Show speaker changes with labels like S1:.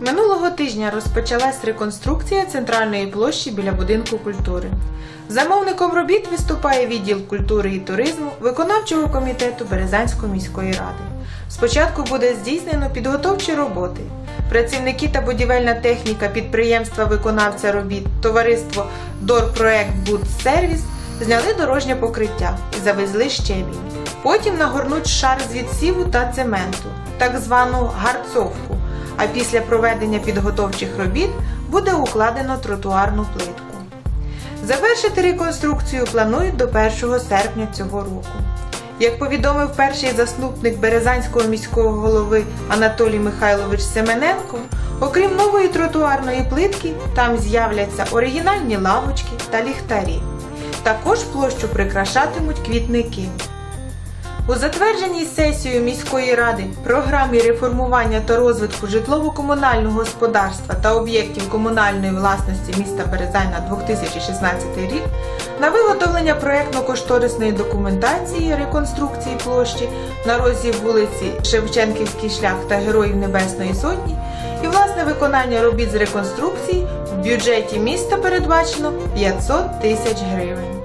S1: Минулого тижня розпочалась реконструкція центральної площі біля будинку культури. Замовником робіт виступає відділ культури і туризму виконавчого комітету Березанської міської ради. Спочатку буде здійснено підготовчі роботи. Працівники та будівельна техніка підприємства виконавця робіт товариство Дорпроект Будсервіс зняли дорожнє покриття і завезли щебінь. Потім нагорнуть шар з відсіву та цементу, так звану гарцовку. А після проведення підготовчих робіт буде укладено тротуарну плитку. Завершити реконструкцію планують до 1 серпня цього року. Як повідомив перший заступник Березанського міського голови Анатолій Михайлович Семененко, окрім нової тротуарної плитки, там з'являться оригінальні лавочки та ліхтарі. Також площу прикрашатимуть квітники. У затвердженій сесією міської ради програмі реформування та розвитку житлово-комунального господарства та об'єктів комунальної власності міста Березань на 2016 рік на виготовлення проєктно-кошторисної документації реконструкції площі на розі вулиці Шевченківський шлях та Героїв Небесної Сотні і власне виконання робіт з реконструкції в бюджеті міста передбачено 500 тисяч гривень.